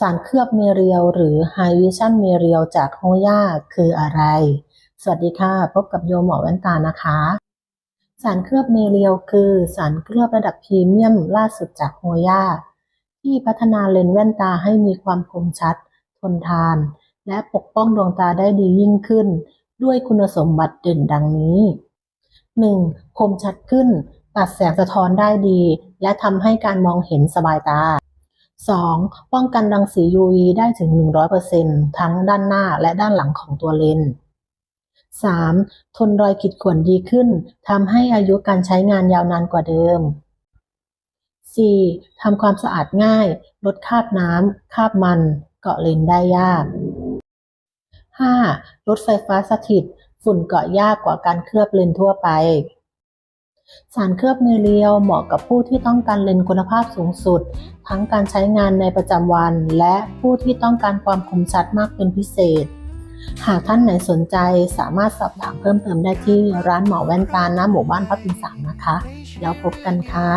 สารเคลือบเมเรียลหรือ High Vision เมเรียลจากโฮย่าคืออะไร สวัสดีค่ะ พบกับโยหมอแว่นตานะคะ สารเคลือบเมเรียลคือสารเคลือบระดับพรีเมียมล่าสุดจากโฮย่าที่พัฒนาเลนส์แว่นตาให้มีความคมชัด ทนทาน และปกป้องดวงตาได้ดียิ่งขึ้น ด้วยคุณสมบัติเด่นดังนี้ 1. คมชัดขึ้น ตัดแสงสะท้อนได้ดี และทำให้การมองเห็นสบายตา 2. ป้องกันรังสี UV ได้ถึง 100%ทั้งด้านหน้าและด้านหลังของตัวเลนส์ 3. ทนรอยขีดข่วนดีขึ้นทำให้อายุการใช้งานยาวนานกว่าเดิม 4. ทำความสะอาดง่าย ลดคราบน้ำคราบมัน เกาะเลนส์ได้ยาก 5. ลดไฟฟ้าสถิต ฝุ่นเกาะยากกว่าการเคลือบเลนส์ทั่วไป สารเคลือบเมเรียวเหมาะกับผู้ที่ต้องการเลนส์คุณภาพสูงสุด ทั้งการใช้งานในประจำวัน และผู้ที่ต้องการความคมชัดมากเป็นพิเศษ หากท่านไหนสนใจสามารถสอบถามเพิ่มเติมได้ที่ร้านหมอแว่นตาหน้าหมู่บ้านพระปิ่นสามนะคะ แล้วพบกันค่ะ